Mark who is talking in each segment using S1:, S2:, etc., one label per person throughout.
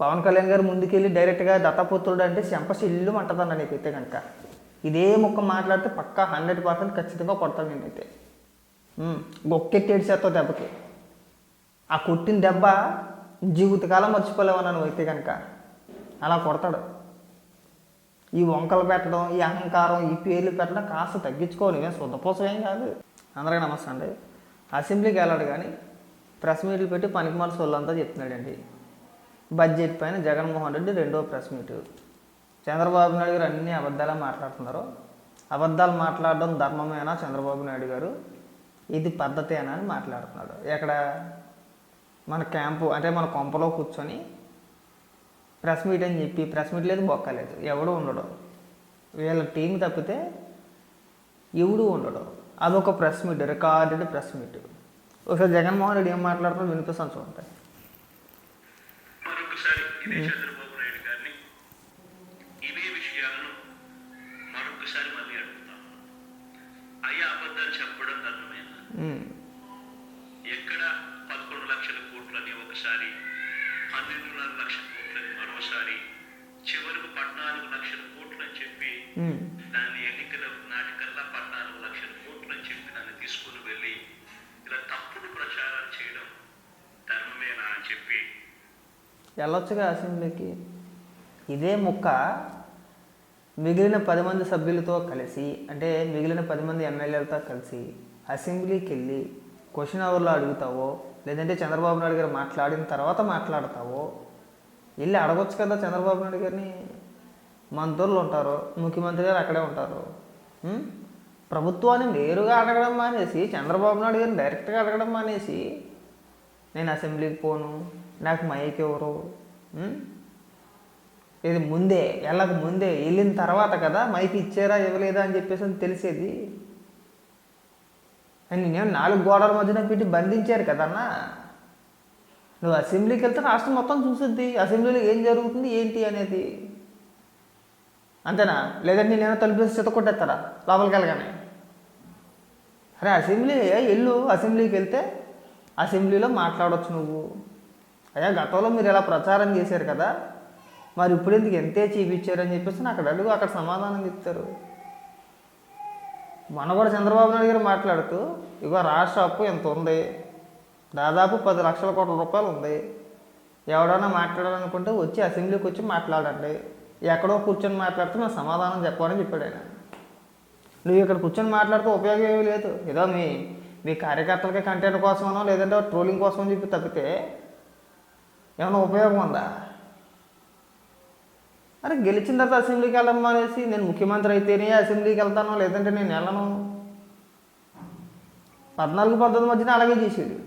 S1: పవన్ కళ్యాణ్ గారు ముందుకెళ్ళి డైరెక్ట్గా దత్తపుత్రుడు అంటే చెంపసి ఇల్లు అంటదన్న నీకైతే కనుక ఇదే ముక్క మాట్లాడితే పక్కా హండ్రెడ్ పర్సెంట్ ఖచ్చితంగా కొడతాను నేనైతే. ఉమ్, గొక్కెట్టి దెబ్బకి. ఆ కొట్టిన దెబ్బ జీవితకాలం మర్చిపోలేవన్నా నువ్వు అయితే కనుక అలా కొడతాడు. ఈ వంకలు పెట్టడం ఈ అహంకారం ఈ పేర్లు పెట్టడం కాస్త తగ్గించుకో నువ్వేం శుద్ధపోసం ఏం కాదు. అందరికీ నమస్తే అండి. అసెంబ్లీకి వెళ్ళాడు కానీ ప్రెస్ మీట్లు పెట్టి పనికి మనసు వాళ్ళంతా చెప్తున్నాడండి. బడ్జెట్ పైన జగన్మోహన్ రెడ్డి రెండో ప్రెస్ మీట్. చంద్రబాబు నాయుడు గారు అన్ని అబద్ధాలే మాట్లాడుతున్నారు. అబద్ధాలు మాట్లాడడం ధర్మమేనా? చంద్రబాబు నాయుడు గారు ఇది పద్ధతేనా అని మాట్లాడుతున్నాడు ఎక్కడ? మన క్యాంపు అంటే మన కొంపలో కూర్చొని ప్రెస్ మీట్ అని చెప్పి ప్రెస్ మీట్ లేదు బొక్కలేదు ఎవడు ఉండడు. వీళ్ళ టీం తప్పితే ఎవడు ఉండడు. అదొక press meet recorded press meet. ఒకసారి జగన్మోహన్ రెడ్డి ఏం మాట్లాడుతున్నా వినిపిస్తాను చూడండి.
S2: ఇదే చంద్రబాబు నాయుడు గారిని ఇవే విషయాలను మరొకసారి మళ్ళీ అడుగుతాం. అయ్యా అబద్ధాలు చెప్పడం ధర్మమేనా
S1: ఉమ్,
S2: ఎక్కడ పదకొండు లక్షల కోట్లని ఒకసారి పన్నెండున్నర లక్షల కోట్లని మరోసారి చివరకు పద్నాలుగు లక్షల కోట్లని చెప్పి దాన్ని ఎన్నికల నాటికల్లా పద్నాలుగు లక్షల కోట్లని చెప్పి దాన్ని తీసుకుని వెళ్ళి ఇలా తప్పుడు ప్రచారాలు చేయడం ధర్మమేనా అని చెప్పి
S1: వెళ్ళొచ్చుగా అసెంబ్లీకి. ఇదే ముక్క మిగిలిన పది మంది సభ్యులతో కలిసి అంటే మిగిలిన పది మంది ఎమ్మెల్యేలతో కలిసి అసెంబ్లీకి వెళ్ళి క్వశ్చన్ అవర్లో అడుగుతావో లేదంటే చంద్రబాబు నాయుడు గారు మాట్లాడిన తర్వాత మాట్లాడతావో వెళ్ళి అడగొచ్చు కదా చంద్రబాబు నాయుడు గారిని. మంత్రులు ఉంటారు ముఖ్యమంత్రి గారు అక్కడే ఉంటారు. ప్రభుత్వాన్ని నేరుగా అడగడం మానేసి చంద్రబాబు నాయుడు గారిని డైరెక్ట్గా అడగడం మానేసి నేను అసెంబ్లీకి పోను. నాకు మైక్ ఎవరు? ఇది ముందే వెళ్ళక ముందే? వెళ్ళిన తర్వాత కదా మైక్ ఇచ్చారా ఇవ్వలేదా అని చెప్పేసి అని తెలిసేది. అని నేను నాలుగు గోడల మధ్యన పెట్టి బంధించారు కదన్నా నువ్వు అసెంబ్లీకి వెళ్తే రాష్ట్రం మొత్తం చూసుద్ది. అసెంబ్లీలో ఏం జరుగుతుంది ఏంటి అనేది. అంతేనా? లేదంటే నేను తలుపేసి చెత్త కొట్టేస్తారా? లోపలికి వెళ్ళగానే. అరే అసెంబ్లీ వెళ్ళు. అసెంబ్లీకి వెళ్తే అసెంబ్లీలో మాట్లాడవచ్చు నువ్వు. అయ్యా గతంలో మీరు ఇలా ప్రచారం చేశారు కదా మరి ఇప్పుడు ఎందుకు ఎంతే చూపించారని చెప్పేసి నాకు అక్కడ అడుగు అక్కడ సమాధానం చెప్తారు. మన కూడా చంద్రబాబు నాయుడు గారు మాట్లాడుతూ ఇగో రాష్ట్ర అప్పు ఎంత ఉంది? దాదాపు పది లక్షల కోట్ల రూపాయలు ఉంది. ఎవడన్నా మాట్లాడాలనుకుంటే వచ్చి అసెంబ్లీకి వచ్చి మాట్లాడండి. ఎక్కడో కూర్చొని మాట్లాడితే మేము సమాధానం చెప్పాలని చెప్పాడు ఆయన. నువ్వు ఇక్కడ కూర్చొని మాట్లాడితే ఉపయోగం ఏమీ లేదు. ఏదో మీ మీ కార్యకర్తలకి కంటెంట్ కోసమనో లేదంటే ట్రోలింగ్ కోసమో చెప్పి తప్పితే ఏమైనా ఉపయోగం ఉందా? అరే గెలిచిన తర్వాత అసెంబ్లీకి వెళ్ళమ్మా అనేసి నేను ముఖ్యమంత్రి అయితేనే అసెంబ్లీకి వెళ్తాను లేదంటే నేను వెళ్ళను. పద్నాలుగు పంతొమ్మిది మధ్యన అలాగే చేసేది.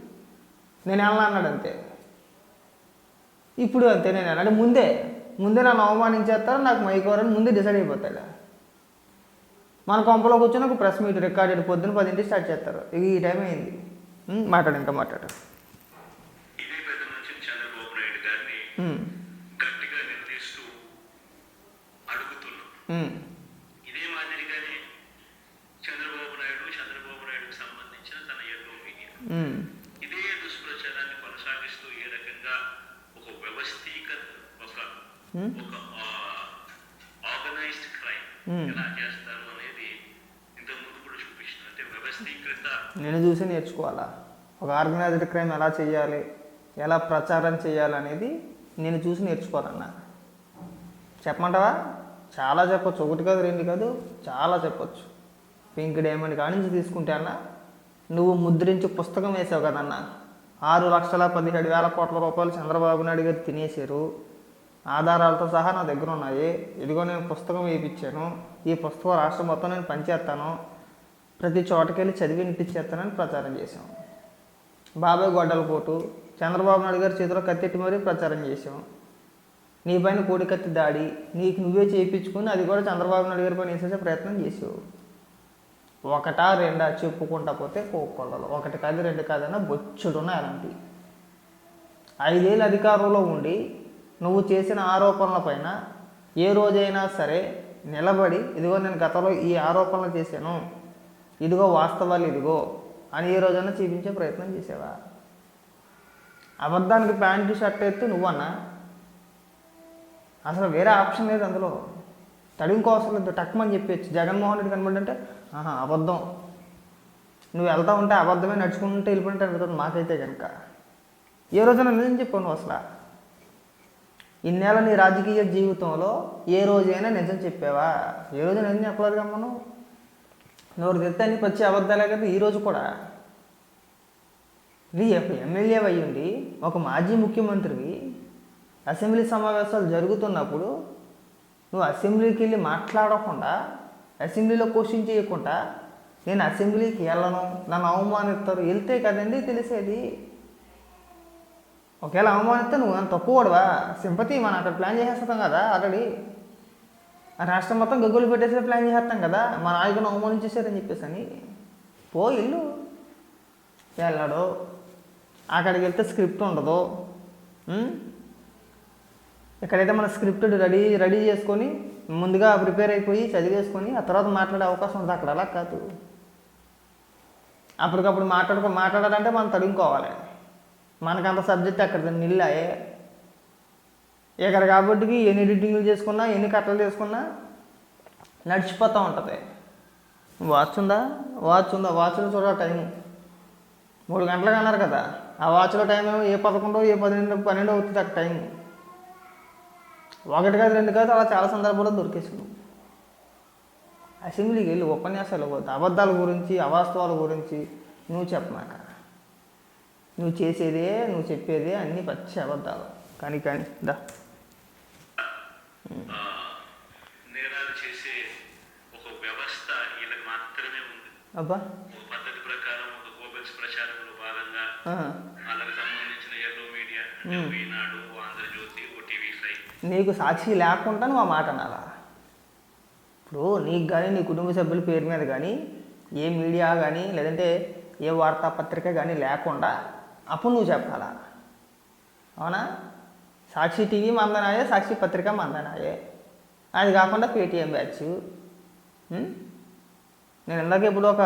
S1: నేను వెళ్ళను అన్నాడు అంతే. ఇప్పుడు అంతే నేను వెళ్ళాడు ముందే ముందే నన్ను అవమానించేస్తారు నాకు మైకోరని ముందే డిసైడ్ అయిపోతాడు. మన కొంపలో కూర్చొని ఒక ప్రెస్ మీట్ రికార్డెడ్ పొద్దున్న పదింటికి స్టార్ట్ చేస్తారు. ఇది ఈ టైం అయింది. మాట్లాడు ఇంకా మాట్లాడు.
S2: గట్టిగా నిలదీస్తూ అడుగుతున్నాం
S1: ఉం,
S2: ఇదే మాదిరిగానే చంద్రబాబు నాయుడు చంద్రబాబు నాయుడుకు సంబంధించిన తన ఒపీనియన్.
S1: ఉం,
S2: ఇదే దుష్ప్రచారాన్ని కొనసాగిస్తూ ఏ రకంగా ఒక వ్యవస్థీక ఒక ఒక ఆర్గనైజ్డ్ క్రైమ్
S1: Hmm.
S2: ఎలా చేస్తారు అనేది ఇంతకు ముందు కూడా చూపించిన అంటే వ్యవస్థీకృత
S1: నేను చూసి నేర్చుకోవాలా? ఒక ఆర్గనైజ్డ్ క్రైమ్ ఎలా చేయాలి? ఎలా ప్రచారం చేయాలి అనేది నేను చూసి నేర్చుకోవాలన్నా. చెప్పమంటావా? చాలా చెప్పొచ్చు. ఒకటి కాదు రెండు కాదు చాలా చెప్పొచ్చు. పింక్ డైమండ్ కానించి నుంచి తీసుకుంటే అన్న నువ్వు ముద్రించి పుస్తకం వేసావు కదన్న. ఆరు లక్షల పదిహేడు వేల కోట్ల రూపాయలు చంద్రబాబు నాయుడు గారు తినేసారు ఆధారాలతో సహా నా దగ్గర ఉన్నాయి. ఇదిగో నేను పుస్తకం వేయించాను ఈ పుస్తకం రాష్ట్రం మొత్తం నేను పనిచేస్తాను. ప్రతి చోటకెళ్ళి చదివి వినిపించేస్తానని ప్రచారం చేశాం. బాబాయ్ గొడ్డల పోటు చంద్రబాబు నాయుడు గారి చేతిలో కత్తెట్టి మరీ ప్రచారం చేశాం. నీ పైన కోడికత్తి దాడి నీకు నువ్వే చేయించుకుని అది కూడా చంద్రబాబు నాయుడు గారి పైన వేసేసే ప్రయత్నం చేసావు ఒకటా రెండా చెప్పుకుంటా పోతే కోకొల్లలు ఒకటి కాదు రెండు కాదన్నా బొచ్చుడున్నాయి అలాంటివి. ఐదేళ్ళు అధికారంలో ఉండి నువ్వు చేసిన ఆరోపణల పైన ఏ రోజైనా సరే నిలబడి ఇదిగో నేను గతంలో ఈ ఆరోపణలు చేశాను ఇదిగో వాస్తవాలు ఇదిగో అని ఏ రోజైనా చూపించే ప్రయత్నం చేసేవా అబద్ధానికి ప్యాంటు షర్ట్ ఎత్తే నువ్వన్నా? అసలు వేరే ఆప్షన్ లేదు అందులో. తడింకో అవసరం లేదు టక్మని చెప్పచ్చు జగన్మోహన్ రెడ్డి కనబడంటే ఆహా అబద్ధం. నువ్వు వెళ్తా ఉంటే అబద్ధమే నడుచుకుంటే వెళ్ళిపోయినట్టు అనిపిస్తుంది మాకైతే కనుక ఏ రోజైనా నిజం చెప్పావు నువ్వు అసలు? ఇన్నేళ్ళ నీ రాజకీయ జీవితంలో ఏ రోజైనా నిజం చెప్పావా? ఏ రోజైనా నిజం చెప్పలేదు కమ్మను నువ్వు. నోరు తెస్తే అన్ని పచ్చి అబద్ధాలే కదా ఈ రోజు కూడా. నీ ఎమ్మెల్యే అయ్యుండి ఒక మాజీ ముఖ్యమంత్రివి అసెంబ్లీ సమావేశాలు జరుగుతున్నప్పుడు నువ్వు అసెంబ్లీకి వెళ్ళి మాట్లాడకుండా అసెంబ్లీలో క్వశ్చన్ చేయకుండా నేను అసెంబ్లీకి వెళ్ళను నన్ను అవమానిస్తారు వెళ్తే కదండి తెలిసేది? ఒకవేళ అవమానిస్తే నువ్వు నన్ను తక్కువడవా సింపతి మనం అక్కడ ప్లాన్ చేసేస్తాం కదా ఆల్రెడీ. ఆ రాష్ట్రం మొత్తం గగ్గులు పెట్టేసి ప్లాన్ చేసేస్తాం కదా మా నాయకుని అవమానించేసారని చెప్పేసి అని పో ఇల్లు వెళ్ళాడు. అక్కడికి వెళ్తే స్క్రిప్ట్ ఉండదు. ఇక్కడైతే మన స్క్రిప్ట్ రెడీ రెడీ చేసుకొని ముందుగా ప్రిపేర్ అయిపోయి చదివేసుకొని ఆ తర్వాత మాట్లాడే అవకాశం ఉంది అక్కడ. అలా కాదు. అప్పటికప్పుడు మాట్లాడుకో మాట్లాడాలంటే మనం తడుముకోవాలి. మనకంత సబ్జెక్ట్ అక్కడ నిల్లాయే ఇక్కడ కాబట్టి ఎన్ని ఎడిటింగ్లు చేసుకున్నా ఎన్ని కట్టలు చేసుకున్నా నడిచిపోతూ ఉంటుంది. వాచ్ ఉందా? వాచ్ ఉందా? వాచ్లో చూడ టైం మూడు గంటలకు అన్నారు కదా. ఆ వాచ్లో టైం ఏమో ఏ పదకొండో ఏ పన్నెండు పన్నెండో అవుతుంది అక్కడ టైం. ఒకటి కాదు రెండు కాదు అలా చాలా సందర్భాల్లో దొరికేసాను అసెంబ్లీకి వెళ్ళి ఉపన్యాసాలు పోతే అబద్ధాల గురించి అవాస్తవాల గురించి నువ్వు చెప్పమాక. నువ్వు చేసేదే నువ్వు చెప్పేదే అన్నీ పచ్చి అబద్ధాలు. కానీ కానీ దా.
S2: ఆ, నేరాలు చేసే ఒక వ్యవస్థ వీళ్ళకి మాత్రమే ఉంది.
S1: అబ్బా.
S2: పద్ధతి ప్రకారం ఒక గోబెల్స్ ప్రచారంలో భాగంగా Hmm.
S1: నీకు సాక్షి లేకుండా నువ్వు ఆ మాట అనాలా? ఇప్పుడు నీకు కానీ నీ కుటుంబ సభ్యుల పేరు మీద కానీ ఏ మీడియా కానీ లేదంటే ఏ వార్తాపత్రిక కానీ లేకుండా అప్పుడు నువ్వు చెప్పాలా? అవునా? సాక్షి టీవీ మందనాయే సాక్షి పత్రిక మందనాయే. అది కాకుండా పేటీఎం బ్యాచ్. Hmm? నేను ఇందాక ఇప్పుడు ఒక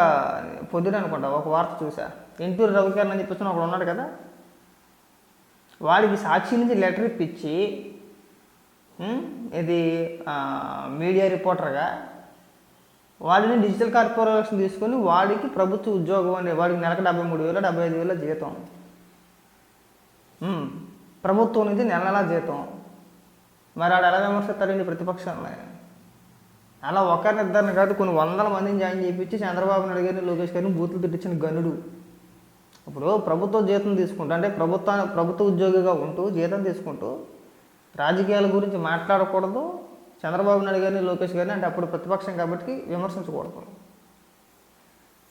S1: పొద్దున అనుకుంటా ఒక వార్త చూసా. ఎంటూరు రవికరణ అని చెప్పేసి ఒకడు ఉన్నాడు కదా? వాడికి సాక్షి నుంచి లెటర్ ఇప్పించి ఇది మీడియా రిపోర్టర్గా వాడిని డిజిటల్ కార్పొరేషన్ తీసుకొని వాడికి ప్రభుత్వ ఉద్యోగం అనే వాడికి నెలకు డెబ్బై మూడు వేల డెబ్బై ఐదు వేల జీతం. ప్రభుత్వం నుంచి నెల నెలా జీతం. మరి ఆడు ఎలా విమర్శిస్తారండి ప్రతిపక్షంలో అలా ఒకరిని ఇద్దరిని కాదు కొన్ని వందల మందిని జాయిన్ చేయించి చంద్రబాబు నాయుడు గారిని లోకేష్ గారిని బూతులు తిట్టించిన గనుడు. ఇప్పుడు ప్రభుత్వ జీతం తీసుకుంటూ అంటే ప్రభుత్వ ప్రభుత్వ ఉద్యోగిగా ఉంటూ జీతం తీసుకుంటూ రాజకీయాల గురించి మాట్లాడకూడదు. చంద్రబాబు నాయుడు గారిని లోకేష్ గారిని అంటే అప్పుడు ప్రతిపక్షం కాబట్టి విమర్శించకూడదు.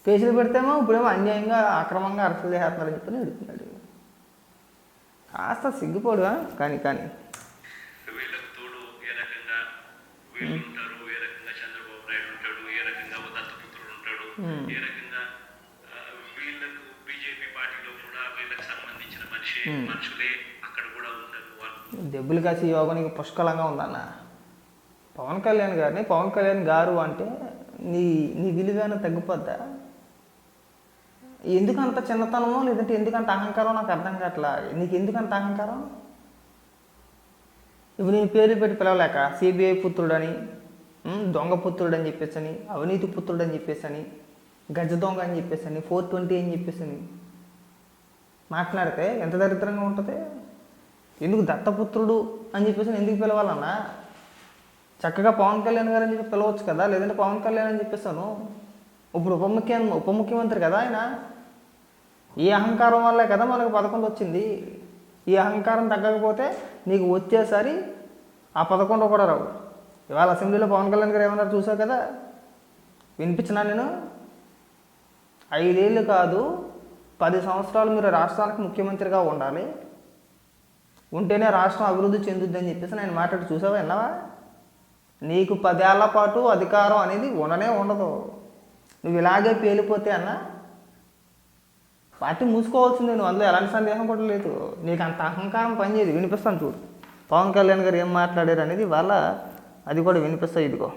S1: కేసులు పెడితేమో ఇప్పుడేమో అన్యాయంగా అక్రమంగా అరెస్టులు చేస్తున్నారని చెప్పి అడుగుతున్నాడు కాస్త సిగ్గుపోడుగా కానీ కానీ.
S2: మనుషులే అక్కడ కూడా ఉంటారు వాళ్ళు.
S1: దెబ్బలు కాసి యోగం నీకు పుష్కలంగా ఉందన్న. పవన్ కళ్యాణ్ గారిని పవన్ కళ్యాణ్ గారు అంటే నీ నీ విలువైన తగ్గిపోద్దా? ఎందుకు అంత చిన్నతనమో లేదంటే ఎందుకు అంత అహంకారం నాకు అర్థం కావట్లా? నీకు ఎందుకు అంత అహంకారం? ఇప్పుడు నేను పేరు పెట్టి పిలవలేక సిబిఐ పుత్రుడని ఉమ్, దొంగ పుత్రుడు అని చెప్పేసి అని అవినీతి పుత్రుడు అని చెప్పేసి అని గజ దొంగ అని చెప్పేసి అని ఫోర్ ట్వంటీ అని చెప్పేసి అని మాట్లాడితే ఎంత దరిద్రంగా ఉంటుంది? ఎందుకు దత్తపుత్రుడు అని చెప్పేసి ఎందుకు పిలవాలన్నా? చక్కగా పవన్ కళ్యాణ్ గారు అని చెప్పి పిలవచ్చు కదా? లేదంటే పవన్ కళ్యాణ్ అని చెప్పేసాను. ఇప్పుడు ఉప ముఖ్య ఉప ముఖ్యమంత్రి కదా ఆయన? ఈ అహంకారం వల్లే కదా మనకు పదకొండు వచ్చింది. ఈ అహంకారం తగ్గకపోతే నీకు వచ్చేసరి ఆ పదకొండు కూడా రావు. ఇవాళ అసెంబ్లీలో పవన్ కళ్యాణ్ గారు ఏమన్నారు చూసావు కదా? వినిపించినా నేను? ఐదేళ్ళు కాదు పది సంవత్సరాలు మీరు రాష్ట్రానికి ముఖ్యమంత్రిగా ఉండాలి. ఉంటేనే రాష్ట్రం అభివృద్ధి చెందుద్దని చెప్పేసి నేను మాట్లాడి చూసావా విన్నావా? నీకు పదేళ్ళ పాటు అధికారం అనేది ఉండనే ఉండదు. నువ్వు ఇలాగే పేలిపోతే అన్న పార్టీ మూసుకోవాల్సిందే. నువ్వు అందులో ఎలాంటి సందేహం కూడా లేదు. నీకు అంత అహంకారం పనిచేయదు వినిపిస్తాను చూడు. పవన్ కళ్యాణ్ గారు ఏం మాట్లాడారు అనేది వాళ్ళ అది కూడా వినిపిస్తాయి ఇదిగో.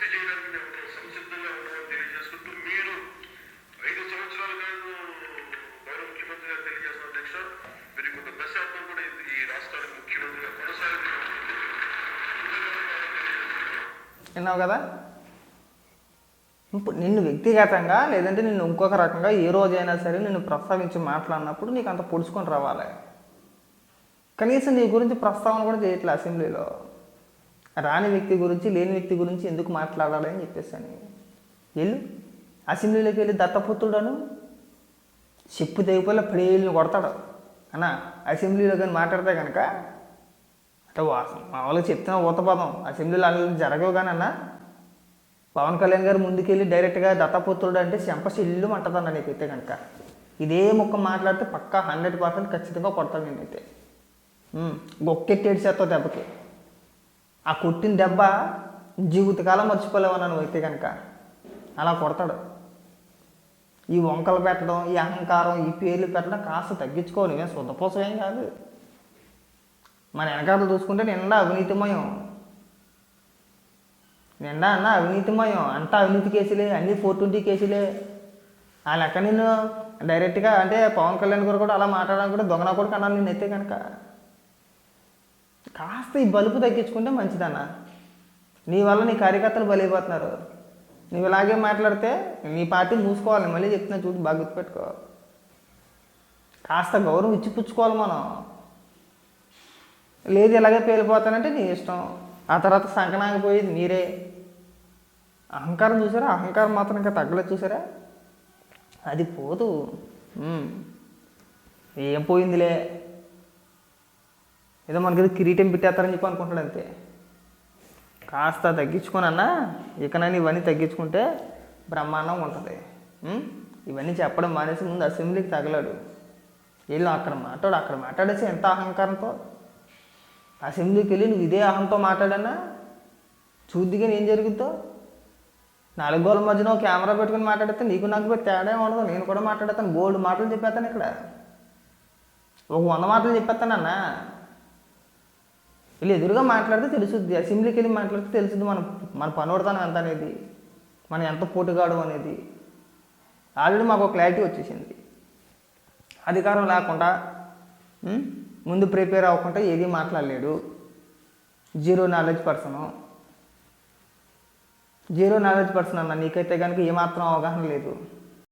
S3: పూర్తి చేయడానికి మేము సంసిద్ధంగా ఉన్నామని తెలియజేసుకుంటూ మీరు ఐదు సంవత్సరాలు కాదు గౌరవ ముఖ్యమంత్రి గారు తెలియజేస్తున్న అధ్యక్ష మీరు ఇంకొక దశాబ్దం కూడా ఈ రాష్ట్రానికి ముఖ్యమంత్రిగా కొనసాగుతున్నారు
S1: విన్నావు కదా? ఇప్పుడు నిన్ను వ్యక్తిగతంగా లేదంటే నిన్ను ఇంకొక రకంగా ఏ రోజైనా సరే నిన్ను ప్రస్తావించి మాట్లాడినప్పుడు నీకు అంత పొడుచుకొని రావాలి. కనీసం నీ గురించి ప్రస్తావన కూడా చేయట్లే అసెంబ్లీలో. రాని వ్యక్తి గురించి లేని వ్యక్తి గురించి ఎందుకు మాట్లాడాలి అని చెప్పేసాను వెళ్ళు. అసెంబ్లీలోకి వెళ్ళి దత్తపుత్రుడను చెప్పు తెగిపోలే పడేళ్ళని కొడతాడు. అన్న అసెంబ్లీలో కానీ మాట్లాడితే కనుక అంటే మామూలుగా చెప్తున్న ఊతపదం. అసెంబ్లీలో అలా జరగవు కానీ అన్న పవన్ కళ్యాణ్ గారు ముందుకెళ్ళి డైరెక్ట్గా దత్తపుత్రుడు అంటే చెంప ఇల్లు అంటదన్న నీకైతే కనుక ఇదే ముక్క మాట్లాడితే పక్కా హండ్రెడ్ పర్సెంట్ ఖచ్చితంగా కొడతాను నేనైతే. గొక్కెట్టేడు చేస్తావు దెబ్బకి. ఆ కొట్టిన దెబ్బ జీవితకాలం మర్చిపోలేవన్నా నువ్వు అయితే కనుక. అలా కొడతాడు. ఈ వంకలు పెట్టడం ఈ అహంకారం ఈ పేర్లు పెట్టడం కాస్త తగ్గించుకో నువ్వేం శుద్ధపోసం ఏం కాదు. మన వెనకాల చూసుకుంటే నిండా అవినీతిమయం. నిండా అన్న అవినీతిమయం. అంతా అవినీతి కేసులే అన్ని ఫోర్ ట్వంటీ కేసులే. ఆ లెక్క నేను డైరెక్ట్గా అంటే పవన్ కళ్యాణ్ గారు కూడా అలా మాట్లాడడానికి కూడా దొంగన కూడా కన్నాను నేను అయితే కనుక. కాస్త ఈ బలుపు తగ్గించుకుంటే మంచిదన్న. నీ వల్ల నీ కార్యకర్తలు బలైపోతున్నారు. నువ్వు ఇలాగే మాట్లాడితే నీ పార్టీ మూసుకోవాలి. మళ్ళీ చెప్తున్నా చూడు బాగా గుర్తుపెట్టుకో. కాస్త గౌరవం ఇచ్చి పుచ్చుకోవాలి మనం. లేదు ఇలాగే పేలిపోతానంటే నీ ఇష్టం. ఆ తర్వాత సంకనాగిపోయేది మీరే. అహంకారం చూసారా? అహంకారం మాత్రం ఇంకా తగ్గలేదు చూసారా? అది పోదు. ఏం పోయిందిలే? ఏదో మనకి ఏదో కిరీటం పెట్టేస్తారని చెప్పి అనుకుంటాడు అంతే. కాస్త తగ్గించుకోనన్నా ఇకనని ఇకనైనా ఇవన్నీ తగ్గించుకుంటే బ్రహ్మాండం ఉంటుంది. ఇవన్నీ చెప్పడం మానేసి ముందు అసెంబ్లీకి తగలాడు. వీళ్ళు అక్కడ మాట్లాడు అక్కడ మాట్లాడేసి ఎంత అహంకారంతో? అసెంబ్లీకి వెళ్ళి నువ్వు ఇదే అహంతో మాట్లాడన్నా చూద్దిగా ఏం జరుగుతో నాలుగు గోల మధ్యన ఒక కెమెరా పెట్టుకుని మాట్లాడితే నీకు నాకు తేడా ఏం ఉండదు నేను కూడా మాట్లాడతాను బోల్డ్ మాటలు చెప్పేస్తాను ఇక్కడ. ఒక వంద మాటలు చెప్పేస్తానన్నా. వీళ్ళు ఎదురుగా మాట్లాడితే తెలుసుద్ది. అసెంబ్లీకి వెళ్ళి మాట్లాడితే తెలుసుద్ది మన మన పనోడతానం ఎంత అనేది మనం ఎంత పోటుగాడు అనేది. ఆల్రెడీ మాకు ఒక క్లారిటీ వచ్చేసింది. అధికారం లేకుండా ముందు ప్రిపేర్ అవ్వకుండా ఏది మాట్లాడలేడు. Zero knowledge person. Zero knowledge person అన్న నీకైతే కనుక ఏమాత్రం అవగాహన లేదు.